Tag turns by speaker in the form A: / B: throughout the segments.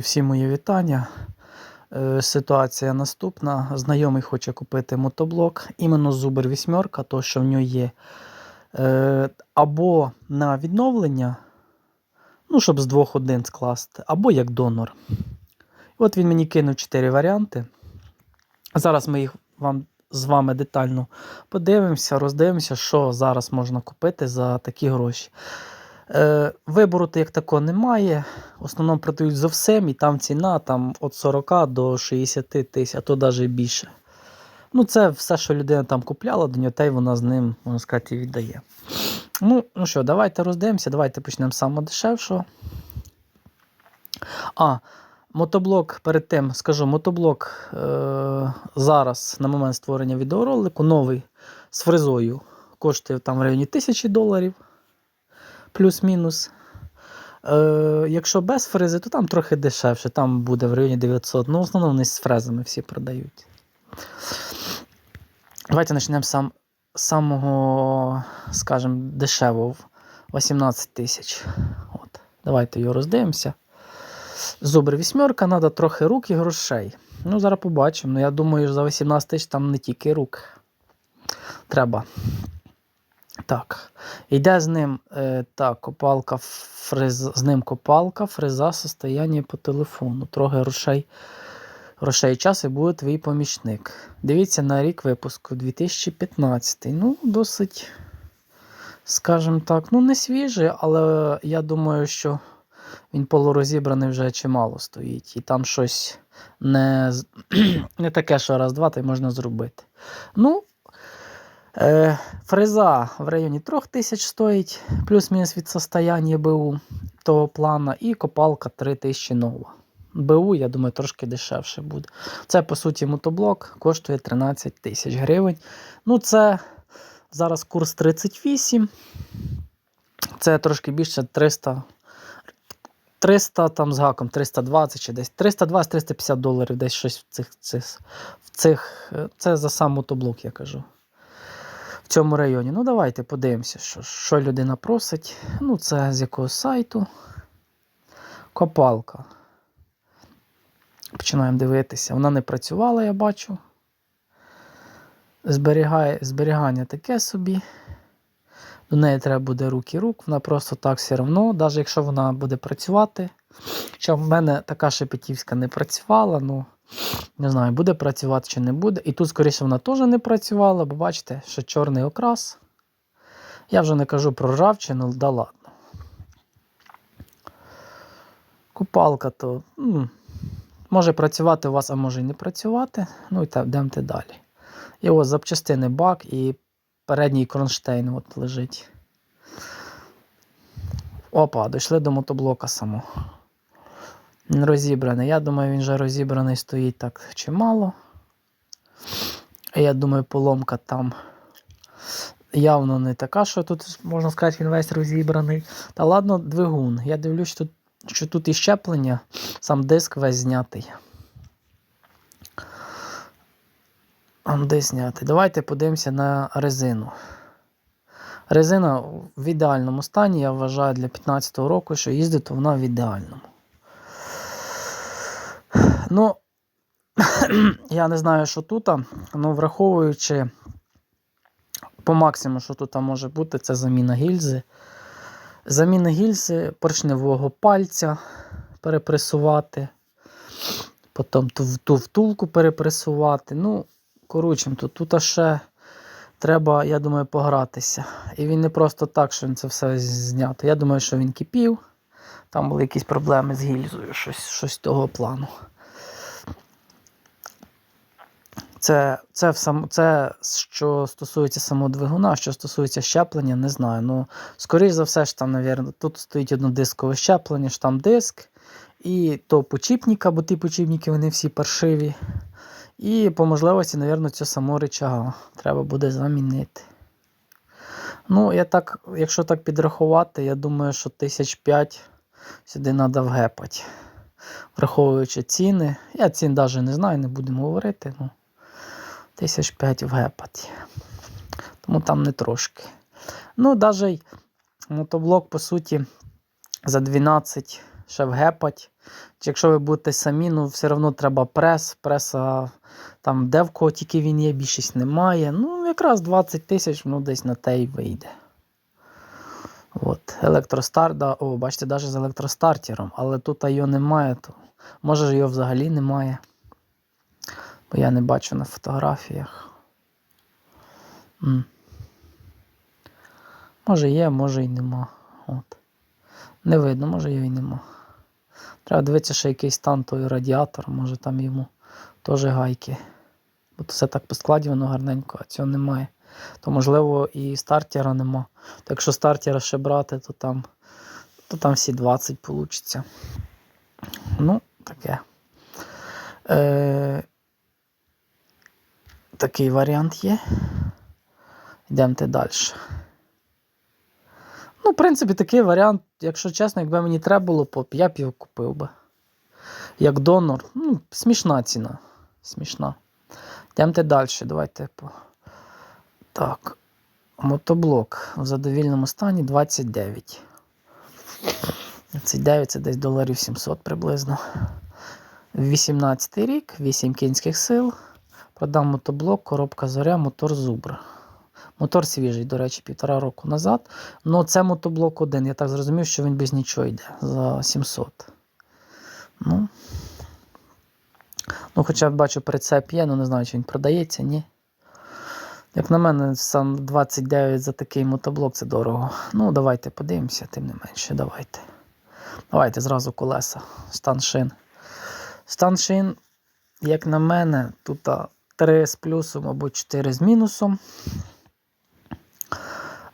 A: Всі мої вітання. Е, Ситуація наступна. Знайомий хоче купити мотоблок, іменно Зубер вісьмерка, то що в нього є. Е, Або на відновлення, ну, щоб з двох один скласти, або як донор. От він мені кинув чотири варіанти. Зараз ми їх вам з вами детально подивимося, роздивимося, що зараз можна купити за такі гроші. Е, Вибору як такого немає. В основному продають за всім, і там ціна там, від 40 до 60 тисяч, а то навіть більше. Ну, це все, що людина там купляла до нього, вона з ним, можна сказати, віддає. Ну, ну що, давайте роздивимося, давайте почнемо з самого дешевшого. А, мотоблок перед тим скажу, мотоблок е- зараз на момент створення відеоролику новий з фрезою коштує там в районі 1000 доларів плюс-мінус. Е, якщо без фрези, то там трохи дешевше, там буде в районі 900. Ну, в основному вони з фрезами всі продають. Давайте почнемо сам, з самого, скажімо, дешевого 18 тисяч. От. Давайте його роздивимося. Зубр вісьмерка, треба трохи рук і грошей. Ну, зараз побачимо. Ну, я думаю, за 18 тисяч там не тільки рук. Треба. Так. Йде з ним е, так, копалка, фрез, з ним копалка, фреза, состояння по телефону. Трохи грошей. Грошей час і буде твій помічник. Дивіться на рік випуску 2015. Ну, досить, скажімо так, ну не свіжий, але я думаю, що він полурозібраний вже чимало стоїть. І там щось не, не таке, що раз-два, то й можна зробити. Ну, фреза в районі 3000 стоїть, плюс-мінус від состояння БУ того плана, і копалка 3000 нова. БУ, я думаю, трошки дешевше буде. Це, по суті, мотоблок коштує 13 тисяч гривень. Ну, це зараз курс 38. Це трошки більше 300. 300 там з гаком, 320 чи десь 320-350 доларів, десь щось в цих, в цих. е, Це за сам мотоблок, я кажу в цьому районі. Ну, давайте подивимося, що, що людина просить. Ну, це з якого сайту. Копалка. Починаємо дивитися. Вона не працювала, я бачу. Зберігає, зберігання таке собі. До неї треба буде руки рук, вона просто так все одно, навіть якщо вона буде працювати. Хоча в мене така шепетівська не працювала, ну не знаю, буде працювати чи не буде. І тут, скоріше, вона теж не працювала, бо бачите, що чорний окрас. Я вже не кажу про ржавчину, да ладно. Купалка то м, може працювати у вас, а може і не працювати. Ну і так, йдемте далі. І ось запчастини бак і передній кронштейн от лежить. Опа, дійшли до мотоблока самого. Розібраний. Я думаю, він вже розібраний стоїть так чимало. Я думаю, поломка там явно не така, що тут, можна сказати, він весь розібраний. Та ладно, двигун. Я дивлюсь, що тут, що тут і щеплення, сам диск весь знятий. Де знятий. Давайте подивимося на резину. Резина в ідеальному стані, я вважаю, для 2015 року, що їздить, то вона в ідеальному. Ну, я не знаю, що тут, але враховуючи по максимуму, що тут може бути, це заміна гільзи. Заміна гільзи поршневого пальця перепресувати. Потім ту, ту втулку перепресувати. Ну, коротше, тут, тут ще треба, я думаю, погратися. І він не просто так, що він це все знято. Я думаю, що він кипів. Там були якісь проблеми з гільзою, щось, щось того плану. Це, це, в сам, це що стосується самого двигуна, що стосується щеплення, не знаю. Ну, скоріш за все, ж там, навірно, тут стоїть однодискове щеплення, ж там диск, і то почіпніка, бо ті почіпніки вони всі паршиві. І по можливості, навірно, цю саму речага треба буде замінити. Ну, я так, якщо так підрахувати, я думаю, що тисяч п'ять сюди треба вгепати. Враховуючи ціни. Я цін навіть не знаю, не будемо говорити. Ну, тисяч п'ять вгепати. Тому там не трошки. Ну, навіть мотоблок, по суті, за 12 ще вгепать. Чи якщо ви будете самі, ну все одно треба прес. Преса там, де в кого тільки він є, більшість немає. Ну, якраз 20 тисяч, ну десь на те й вийде. От, електростар, да, о, бачите, навіть з електростартером, але тут його немає, то може його взагалі немає. Бо я не бачу на фотографіях. М. Може є, може і нема. От. Не видно, може його і нема. Треба дивитися, що якийсь стан той радіатор, може там йому теж гайки. Бо то все так поскладено гарненько, а цього немає. То можливо і стартера нема. То якщо стартера ще брати, то там, то там всі 20 вийде. Ну, таке. Е, такий варіант є. Йдемте далі. Ну, в принципі, такий варіант, якщо чесно, якби мені треба було, поп, я б його купив би. Як донор, ну, смішна ціна. Смішна. Йдемте далі. Давайте по. Так. Мотоблок в задовільному стані 29. 29 це десь доларів 700 приблизно. 18 рік, 8 кінських сил. Продам мотоблок, коробка зоря, мотор зубр. Мотор свіжий, до речі, півтора року назад. Ну, це мотоблок один. Я так зрозумів, що він без нічого йде за 700. Ну, ну хоча бачу, прицеп є, ну не знаю, чи він продається, ні. Як на мене, сам 29 за такий мотоблок це дорого. Ну, давайте подивимося, тим не менше, давайте. Давайте зразу колеса. Стан шин. Стан шин, як на мене, тут 3 з плюсом або 4 з мінусом.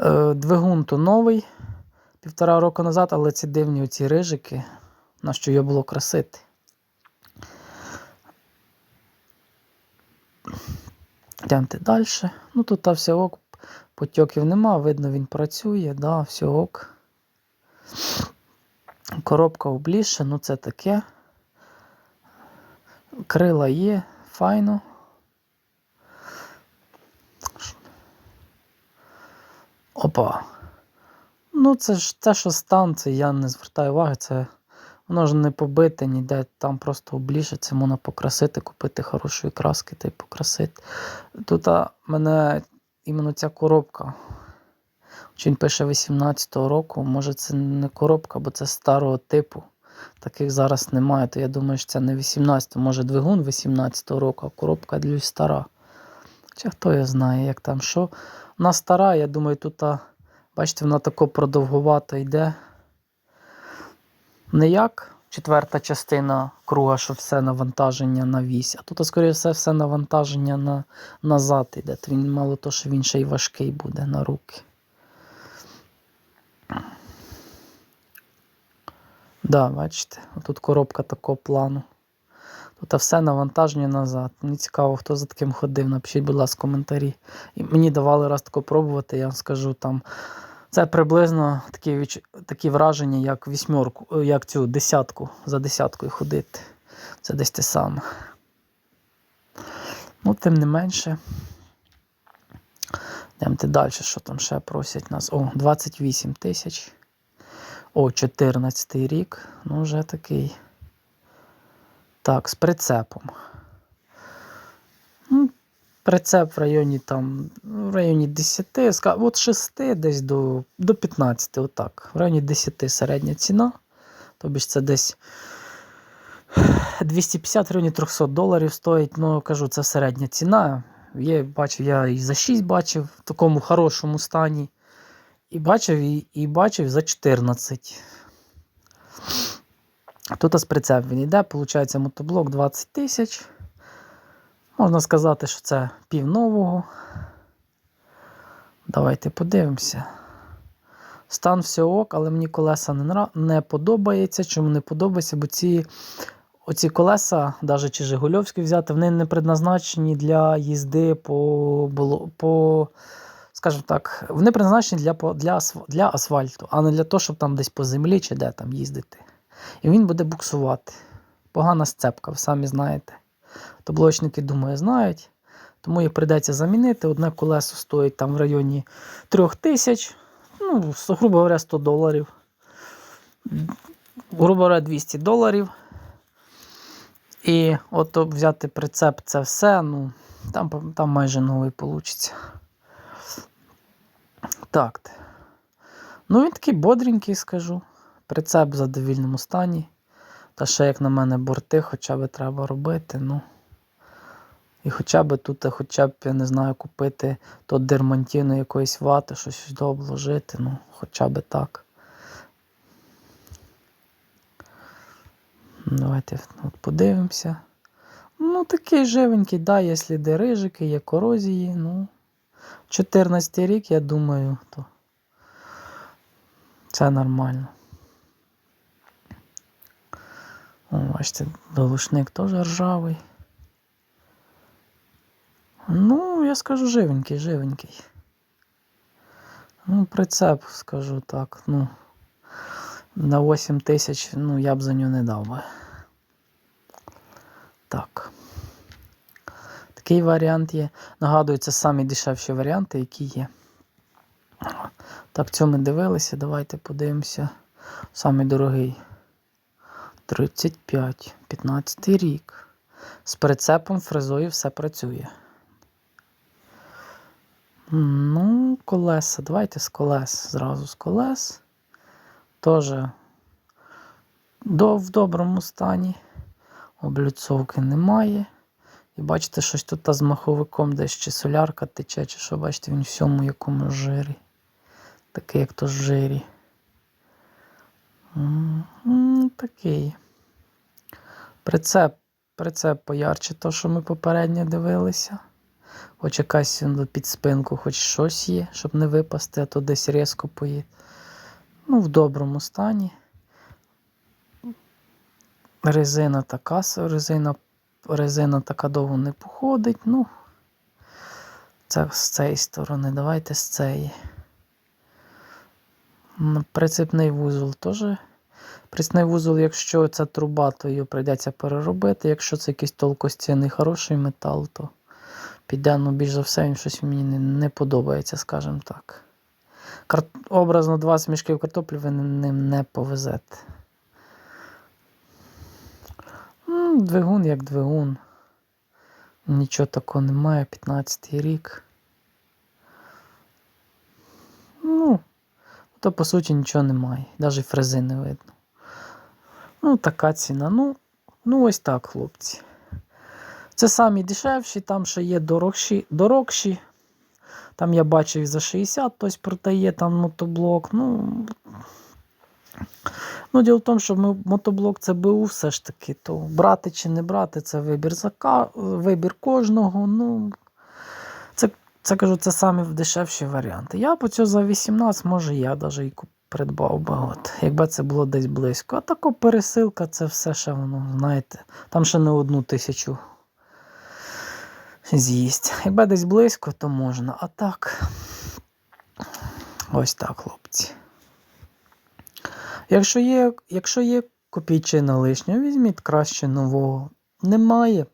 A: Е, Двигун то новий, півтора року назад, але ці дивні оці рижики, на що його було красити. Йдемте далі. Ну тут та все ок, потьоків нема, видно, він працює, да, все ок. Коробка обліше, ну це таке. Крила є, файно. Опа. Ну, це ж те, що стан, це я не звертаю уваги, це воно ж не побите ніде, там просто обліже, це можна покрасити, купити хорошої краски та й покрасити. Тут а, мене іменно ця коробка. Він пише 18-го року, може це не коробка, бо це старого типу. Таких зараз немає, то я думаю, що це не 18 може двигун 18-го року, а коробка для стара. Чи хто я знає, як там що. Вона стара, я думаю, тут, бачите, вона тако продовгувато йде. Не як четверта частина круга, що все навантаження на вісь, а тут, скоріше все, все навантаження на, назад йде. То він мало то, що він ще й важкий буде на руки. Да, бачите, тут коробка такого плану. Тут все навантаження назад. Мені цікаво, хто за таким ходив. Напишіть, будь ласка, коментарі. І мені давали раз тако пробувати, я вам скажу там. Це приблизно такі, такі враження, як вісьмерку, е, як цю десятку за десяткою ходити. Це десь те саме. Ну, тим не менше. Йдемте далі, що там ще просять нас. О, 28 тисяч. О, 14 рік. Ну, вже такий. Так, з прицепом. Ну, Прицеп в районі там, в районі 10, от 6 десь до, до 15, отак. В районі 10 середня ціна. Тобі ж це десь 250 в районі 300 доларів стоїть. Ну, кажу, це середня ціна. Є, бачив, я і за 6 бачив в такому хорошому стані. І бачив, і, і бачив за 14. Тут з прицеп він йде, виходить, мотоблок 20 тисяч. Можна сказати, що це пів нового. Давайте подивимося. Стан все ок, але мені колеса не, не подобається. Чому не подобається? Бо ці оці колеса, навіть чи Жигульовські взяти, вони не предназначені для їзди по, по скажімо так, вони призначені для, для, для асфальту, а не для того, щоб там десь по землі чи де там їздити. І він буде буксувати. Погана сцепка, ви самі знаєте. То блочники, думаю, знають. Тому її прийдеться замінити. Одне колесо стоїть там в районі 3000, ну, грубо говоря, 100 доларів. грубо говоря, 200 доларів. І от взяти прицеп це все, ну, там, там майже новий вийде. Так. Ну, він такий бодренький, скажу. Прицеп в задовільному стані. Та ще, як на мене, борти хоча б треба робити. ну. І хоча б тут, хоча б, я не знаю, купити то дермантіну якоїсь вати, щось сюди ну, хоча б так. Давайте от подивимося. Ну, такий живенький, да, є сліди рижики, є корозії. Ну, 14 рік, я думаю, то це нормально. О, бачите, долушник теж ржавий. Ну, я скажу живенький, живенький. Ну, прицеп, скажу так, ну. На 8 тисяч, ну, я б за нього не дав би. Так. Такий варіант є. Нагадую, це самі дешевші варіанти, які є. Так, цьому ми дивилися. Давайте подивимося. Самий дорогий. 35, 15 рік. З прицепом, фрезою все працює. Ну, колеса. Давайте з колес. Зразу з колес. Тоже до, в доброму стані. Облюцовки немає. І бачите, щось тут та з маховиком десь чи солярка тече, чи що, бачите, він всьому якому жирі. Такий, як то жирі. Такий. Прицеп, прицеп поярче, то, що ми попередньо дивилися. Хоч якась під спинку, хоч щось є, щоб не випасти, а то десь різко поїде. Ну, в доброму стані. Резина така, резина, резина така довго не походить. Ну, це з цієї сторони. Давайте з цієї. Прицепний вузол теж. Прицепний вузол, якщо це труба, то її прийдеться переробити. Якщо це якийсь толкостяний хороший метал, то піде, ну, більш за все, він щось мені не, не подобається, скажімо так. Кар... Образно 20 мішків картоплі ви ним не повезете. Двигун як двигун. Нічого такого немає, 15 рік. Ну, то по суті нічого немає. Навіть фрези не видно. Ну, така ціна. Ну, ну ось так, хлопці. Це самі дешевші, там ще є дорогші, дорогші. Там я бачив за 60 хтось продає там мотоблок. Ну, ну діло в тому, що ми, мотоблок це БУ все ж таки. То брати чи не брати, це вибір, зака, вибір кожного. Ну, це, кажу, це самі дешевші варіанти. Я по цього за 18, може, я навіть і придбав би. От, якби це було десь близько. А тако пересилка, це все ще воно, знаєте, там ще не одну тисячу з'їсть. Якби десь близько, то можна. А так. Ось так, хлопці. Якщо є, якщо є копійчина лишня, візьміть краще нового. Немає.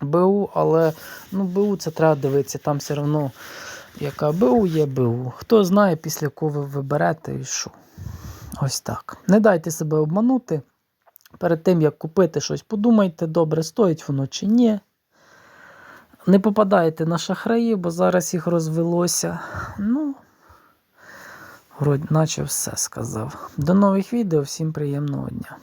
A: БУ, але ну, БУ це треба дивитися. Там все одно, яка БУ є БУ. Хто знає, після кого ви виберете і що. Ось так. Не дайте себе обманути. Перед тим, як купити щось, подумайте, добре, стоїть воно чи ні. Не попадайте на шахраї, бо зараз їх розвелося. Ну, вроді, наче все сказав. До нових відео, всім приємного дня.